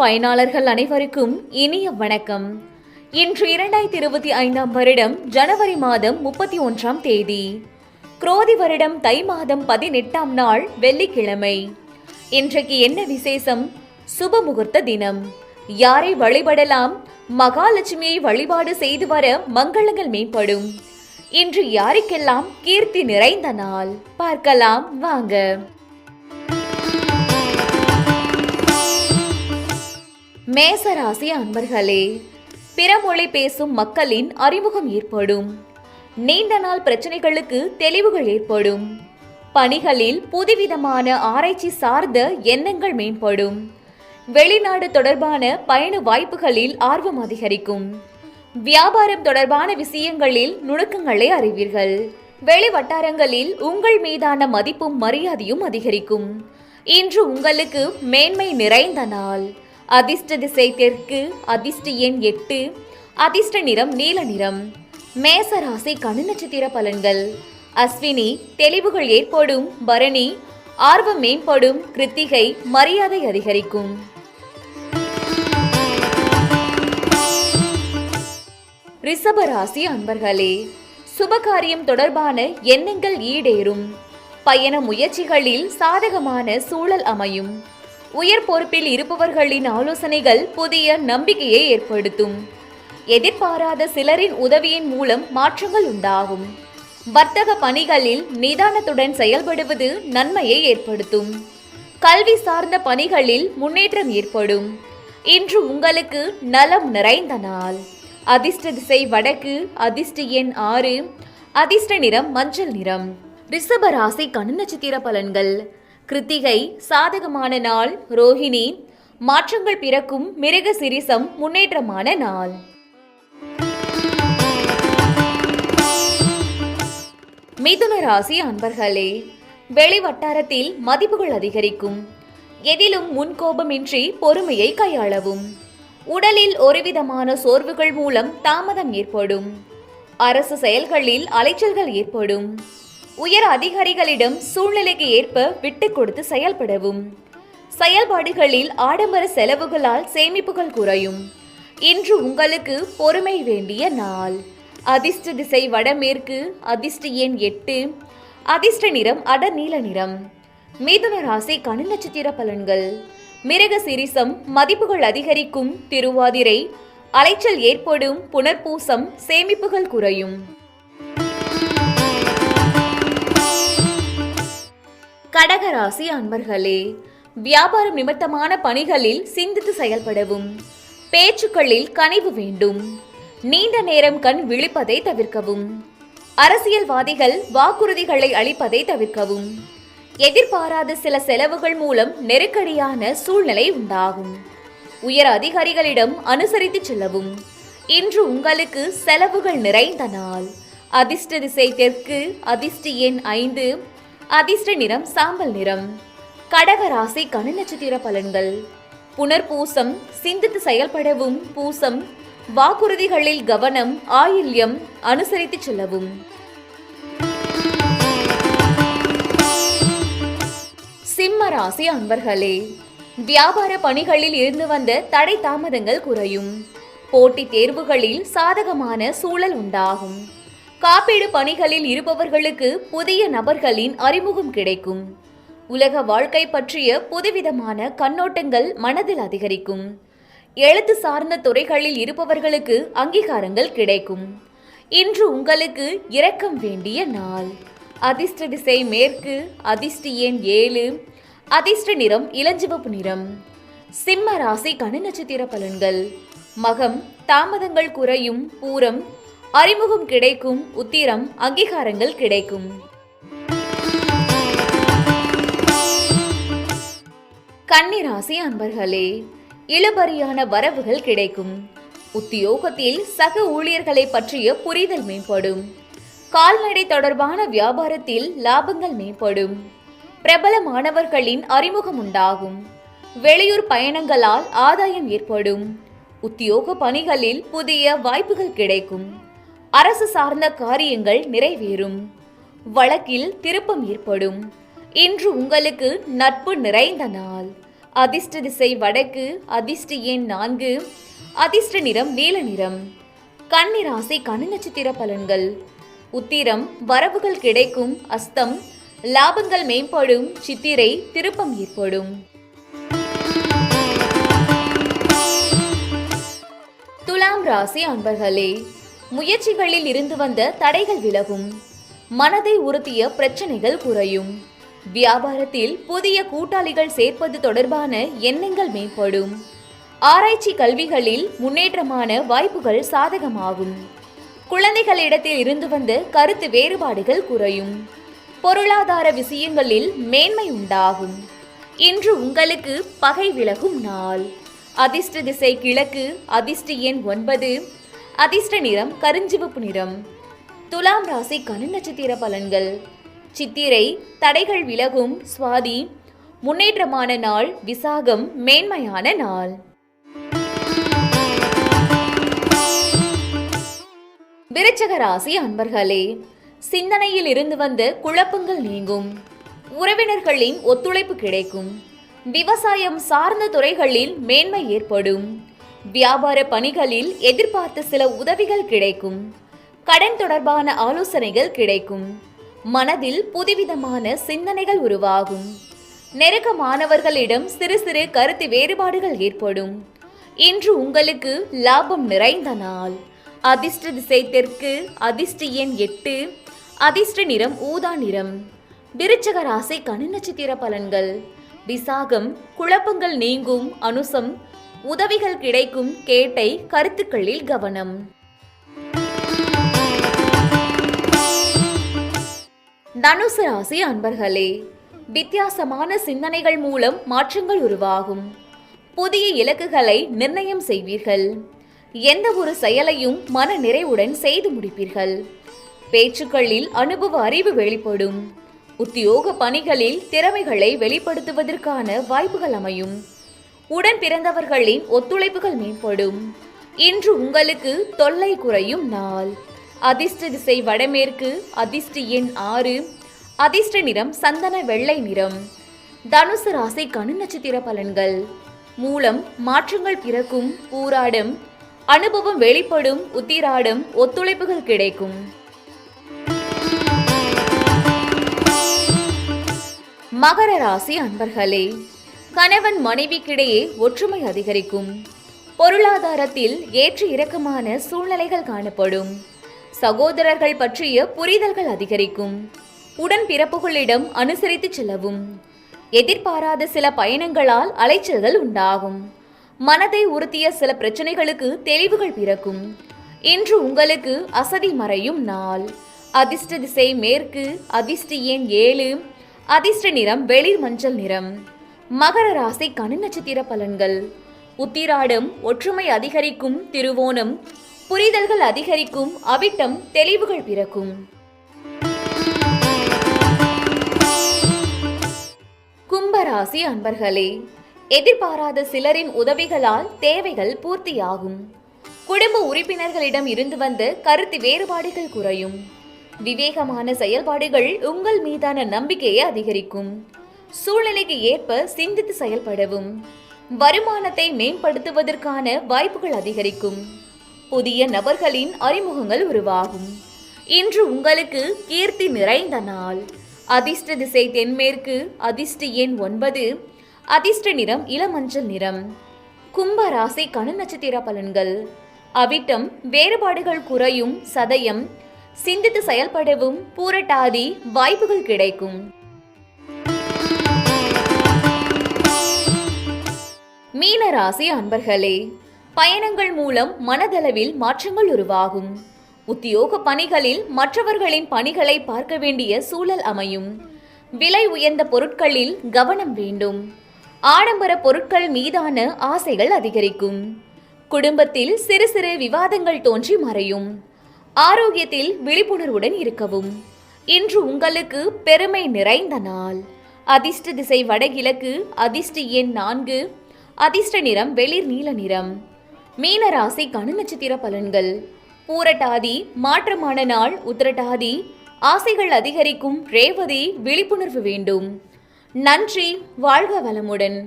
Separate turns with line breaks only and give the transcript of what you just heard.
பயனாளர்கள் அனைவருக்கும் இனிய வணக்கம். இன்று இரண்டாயிரத்தி இருபத்தி ஐந்தாம் வருடம் ஜனவரி மாதம் முப்பத்தி ஒன்றாம் தேதி. குரோதி வருடம் தை மாதம் பதினெட்டாம் நாள் வெள்ளிக்கிழமை. இன்றைக்கு என்ன விசேஷம்? சுப முகூர்த்த தினம். யாரை வழிபடலாம்? மகாலட்சுமியை வழிபாடு செய்து வர மங்களங்கள் மேம்படும். இன்று யாருக்கெல்லாம் கீர்த்தி நிறைந்த நாள்? பார்க்கலாம் வாங்க. மேசராசி அன்பர்களே பிறமொழி பேசும் மக்களின் அறிமுகம் ஏற்படும். நீண்ட நாள் பிரச்சனைகளுக்கு தெளிவுகள் ஏற்படும். பணிகளில் புதுவிதமான ஆராய்ச்சி சார்ந்த எண்ணங்கள் மேம்படும். வெளிநாடு தொடர்பான பயண வாய்ப்புகளில் ஆர்வம் அதிகரிக்கும். வியாபாரம் தொடர்பான விஷயங்களில் நுணுக்கங்களை அறிவீர்கள். வெளி வட்டாரங்களில் உங்கள் மீதான மதிப்பும் மரியாதையும் அதிகரிக்கும். இன்று உங்களுக்கு மேன்மை நிறைந்த நாள். அதிர்ஷ்ட திசை தெற்கு அதிர்ஷ்ட எண் எட்டு அதிர்ஷ்ட நிறம் நீல நிறம். மேசராசி கணு நட்சத்திர பலன்கள். அஸ்வினி தெளிவுகள் ஏற்படும் பரணி ஆர்வம் மேம்படும் கிருத்திகை மரியாதை அதிகரிக்கும். ரிஷபராசி அன்பர்களே சுபகாரியம் தொடர்பான எண்ணங்கள் ஈடேறும். பயண முயற்சிகளில் சாதகமான சூழல் அமையும். உயர் பொறுப்பில் இருப்பவர்களின் ஆலோசனைகள் புதிய நம்பிக்கையை ஏற்படுத்தும். எதிர்பாராத சிலரின் உதவியின் மூலம் மாற்றங்கள் உண்டாகும். வர்த்தக பணிகளில் நிதானத்துடன் செயல்படுவது நன்மையை ஏற்படுத்தும். கல்வி சார்ந்த பணிகளில் முன்னேற்றம் ஏற்படும். இன்று உங்களுக்கு நலம் நிறைந்த நாள். அதிர்ஷ்ட திசை வடக்கு அதிர்ஷ்ட எண் ஆறு அதிர்ஷ்ட நிறம் மஞ்சள் நிறம். ரிஷப ராசி கண்ணு நட்சத்திர பலன்கள். கிருத்திகை சாதகமான நாள் ரோஹிணி மாற்றங்கள் பிறக்கும் மிருக சிரிசம் முன்னேற்றமான நாள். மிதுன ராசி அன்பர்களே வெளி வட்டாரத்தில் மதிப்புகள் அதிகரிக்கும். எதிலும் முன்கோபமின்றி பொறுமையை கையாளவும். உடலில் ஒருவிதமான சோர்வுகள் மூலம் தாமதம் ஏற்படும். அரசு செயல்களில் அலைச்சல்கள் ஏற்படும். உயர் அதிகாரிகளிடம் சூழ்நிலைக்கு ஏற்ப விட்டு கொடுத்து செயல்படவும். செயல்பாடுகளில் ஆடம்பர செலவுகளால் சேமிப்புகள் குறையும். இன்று உங்களுக்கு பொறுமை வேண்டிய நாள். அதிர்ஷ்ட திசை வடமேற்கு அதிர்ஷ்ட எண் எட்டு அதிர்ஷ்ட நிறம் அடர் நீல நிறம். மிதுன ராசி கனி நட்சத்திர பலன்கள். மிருக சிரிசம் மதிப்புகள் அதிகரிக்கும். திருவாதிரை அலைச்சல் ஏற்படும். புனர்பூசம் சேமிப்புகள் குறையும். கடகராசி அன்பர்களே வியாபாரம் நிமித்தமான பணிகளில் சிந்தித்து செயல்படவும் பேச்சுக்களில் கனிவு வேண்டும் நீண்ட நேரம் கண் விழிப்பதை தவிர்க்கவும் அரசியல்வாதிகள் வாக்குறுதிகளை அளிப்பதை தவிர்க்கவும் எதிர்பாராத சில செலவுகள் மூலம் நெருக்கடியான சூழ்நிலை உண்டாகும். உயர் அதிகாரிகளிடம் அனுசரித்து செல்லவும். இன்று உங்களுக்கு செலவுகள் நிறைந்த நாள். அதிர்ஷ்ட திசை தெற்கு அதிர்ஷ்ட எண் ஐந்து அதிர்ஷ்ட நிறம் சாம்பல் நிறம். கடக கன நட்சத்திர பலன்கள். புனர்பூசம் சிந்தித்து செயல்படவும் பூசம். வாக்குறுதிகளில் கவனம் ஆயில்யம் அனுசரித்து செல்லவும். சிம்ம ராசி அன்பர்களே வியாபார பணிகளில் இருந்து வந்த தடை தாமதங்கள் குறையும். போட்டித் தேர்வுகளில் சாதகமான சூழல் உண்டாகும். காப்பீடு பணிகளில் இருப்பவர்களுக்கு புதிய நபர்களின் அறிமுகம் கிடைக்கும். உலக வாழ்க்கை பற்றிய புதுவிதமான கண்ணோட்டங்கள் மனதில் அதிகரிக்கும். எழுத்து சார்ந்த துறைகளில் இருப்பவர்களுக்கு அங்கீகாரங்கள் கிடைக்கும். இன்று உங்களுக்கு இரக்கம் வேண்டிய நாள். அதிர்ஷ்ட திசை மேற்கு அதிர்ஷ்ட எண் ஏழு அதிர்ஷ்ட நிறம் இளஞ்சிவப்பு நிறம். சிம்ம ராசி கனி நட்சத்திர பலன்கள். மகம் தாமதங்கள் குறையும் பூரம் அறிமுகம் கிடைக்கும் உத்திரம் அங்கீகாரங்கள் கிடைக்கும். கன்னிராசி அன்பர்களே இளபரியான வரவுகள் கிடைக்கும். உத்தியோகத்தில் சக ஊழியர்களை பற்றிய புரிதல் மேம்படும். கால்நடை தொடர்பான வியாபாரத்தில் லாபங்கள் மேம்படும். பிரபல மாணவர்களின் அறிமுகம் உண்டாகும். வெளியூர் பயணங்களால் ஆதாயம் ஏற்படும். உத்தியோக பணிகளில் புதிய வாய்ப்புகள் கிடைக்கும். அரசு சார்ந்த காரியங்கள் நிறைவேறும். வழக்கில் திருப்பம் ஏற்படும். இன்று உங்களுக்கு நட்பு நிறைந்த நாள். அதிர்ஷ்ட திசை வடக்கு அதிர்ஷ்ட எண் நான்கு அதிர்ஷ்ட நிறம் நீல நிறம். கன்னிராசி கனி நட்சத்திர பலன்கள். உத்திரம் வரவுகள் கிடைக்கும் அஸ்தம் லாபங்கள் மேம்படும் சித்திரை திருப்பம் ஏற்படும். துலாம் ராசி அன்பர்களே முயற்சிகளில் இருந்து வந்த தடைகள் விலகும். மனதை உறுத்திய பிரச்சனைகள் குறையும். வியாபாரத்தில் புதிய கூட்டாளிகள் சேர்ப்பது தொடர்பான எண்ணங்கள் மேம்படும். ஆராய்ச்சி கல்விகளில் முன்னேற்றமான வாய்ப்புகள் சாதகமாகும். குழந்தைகளிடத்தில் இருந்து வந்த கருத்து வேறுபாடுகள் குறையும். பொருளாதார விஷயங்களில் மேன்மை உண்டாகும். இன்று உங்களுக்கு பகை விலகும் நாள். அதிர்ஷ்ட திசை கிழக்கு அதிர்ஷ்ட எண் ஒன்பது அதிர்ஷ்ட நிறம் கருஞ்சிவப்பு நிறம். துலாம் ராசி கனி நட்சத்திர பலன்கள். சித்திரை தடைகள் விலகும் சுவாதி. முன்னேற்றமான நாள் விசாகம் மேன்மையான நாள். விருச்சக ராசி அன்பர்களே சிந்தனையில் இருந்து வந்த குழப்பங்கள் நீங்கும். உறவினர்களின் ஒத்துழைப்பு கிடைக்கும். விவசாயம் சார்ந்த துறைகளில் மேன்மை ஏற்படும். வியாபார பணிகளில் எதிர்பார்த்த சில உதவிகள் கிடைக்கும். கடன் தொடர்பான ஆலோசனைகள் கிடைக்கும். மனதில் புதுவிதமான சிந்தனைகள் உருவாகும். நெருக்கமானவர்களிடம் சிறு சிறு கருத்து வேறுபாடுகள் ஏற்படும். இன்று உங்களுக்கு லாபம் நிறைந்த நாள். அதிர்ஷ்ட திசை தெற்கு அதிர்ஷ்ட எண் எட்டு அதிர்ஷ்ட நிறம் ஊதா நிறம். விருச்சக ராசி கனி நட்சத்திர பலன்கள். விசாகம் குழப்பங்கள் நீங்கும் அனுசம் உதவிகள் கிடைக்கும் கேட்டை கருத்துக்களில் கவனம். தனுசு ராசி அன்பர்களே வித்தியாசமான சிந்தனைகள் மூலம் மாற்றங்கள் உருவாகும். புதிய இலக்குகளை நிர்ணயம் செய்வீர்கள். எந்த ஒரு செயலையும் மன நிறைவுடன் செய்து முடிப்பீர்கள். பேச்சுக்களில் அனுபவ அறிவு வெளிப்படும். உத்தியோக பணிகளில் திறமைகளை வெளிப்படுத்துவதற்கான வாய்ப்புகள் அமையும். உடன் பிறந்தவர்களின் ஒத்துழைப்புகள் மேம்படும். இன்று உங்களுக்கு தொல்லை குறையும் நாள். அதிர்ஷ்ட திசை வடமேற்கு அதிர்ஷ்ட எண் ஆறு அதிர்ஷ்ட நிறம் சந்தன வெள்ளை நிறம். தனுசு ராசி கனி நட்சத்திர பலன்கள். மூலம் மாற்றங்கள் பிறக்கும் பூராடம் அனுபவம் வெளிப்படும் உத்திராடம் ஒத்துழைப்புகள் கிடைக்கும். மகர ராசி அன்பர்களே கணவன் மனைவிக்கிடையே ஒற்றுமை அதிகரிக்கும். பொருளாதாரத்தில் ஏற்ற இறக்கமான சூழ்நிலைகள் காணப்படும். சகோதரர்கள் பற்றிய புரிதல்கள் அதிகரிக்கும். உடன் பிறப்புகளிடம் அனுசரித்து செல்லவும். எதிர்பாராத சில பயணங்களால் அலைச்சல்கள் உண்டாகும். மனதை உறுத்திய சில பிரச்சனைகளுக்கு தெளிவுகள் பிறக்கும். இன்று உங்களுக்கு அசதி மறையும் நாள். அதிர்ஷ்ட திசை மேற்கு அதிர்ஷ்ட எண் ஏழு அதிர்ஷ்ட நிறம் வெளிர் மஞ்சள் நிறம். மகர ராசி கனி நட்சத்திர பலன்கள். உத்திராடம் ஒற்றுமை அதிகரிக்கும் திருவோணம் புரிதல்கள் அதிகரிக்கும் அவிட்டம் தெளிவுகள் பிறக்கும். கும்பராசி அன்பர்களே எதிர்பாராத சிலரின் உதவிகளால் தேவைகள் பூர்த்தியாகும். குடும்ப உறுப்பினர்களிடம் இருந்து வந்த கருத்து வேறுபாடுகள் குறையும். விவேகமான செயல்பாடுகள் உங்கள் மீதான நம்பிக்கையை அதிகரிக்கும். சூழ்நிலைக்கு ஏற்ப சிந்தித்து செயல்படவும். வருமானத்தை மேம்படுத்துவதற்கான வாய்ப்புகள் அதிகரிக்கும். புதிய நபர்களின் அறிமுகங்கள் உருவாகும். இன்று உங்களுக்கு கீர்த்தி நிறைந்த நாள். அதிர்ஷ்ட திசை தென்மேற்கு அதிர்ஷ்ட எண் ஒன்பது அதிர்ஷ்ட நிறம் இளமஞ்சள் நிறம். கும்ப ராசி கணு நட்சத்திர பலன்கள். அவிட்டம் வேறுபாடுகள் குறையும் சதயம். சிந்தித்து செயல்படவும் பூரட்டாதி வாய்ப்புகள் கிடைக்கும். மீன ராசி அன்பர்களே பயணங்கள் மூலம் மனதளவில் மாற்றங்கள் உருவாகும். உத்தியோக பணிகளில் மற்றவர்களின் பணிகளை பார்க்க வேண்டிய சூழல் அமையும். விலை உயர்ந்த பொருட்களில் கவனம் வேண்டும். ஆடம்பர பொருட்கள் மீதான ஆசைகள் அதிகரிக்கும். குடும்பத்தில் சிறு சிறு விவாதங்கள் தோன்றி மறையும். ஆரோக்கியத்தில் விழிப்புணர்வுடன் இருக்கவும். இன்று உங்களுக்கு பெருமை நிறைந்த நாள். அதிர்ஷ்ட திசை வடகிழக்கு அதிர்ஷ்ட எண் நான்கு அதிர்ஷ்ட நிறம் வெளிர் நீல நிறம். மீன ராசி கனு நட்சத்திர பலன்கள். பூரட்டாதி மாற்றமான நாள் உத்திரட்டாதி. ஆசைகள் அதிகரிக்கும் ரேவதி விழிப்புணர்வு வேண்டும். நன்றி வாழ்க வளமுடன்.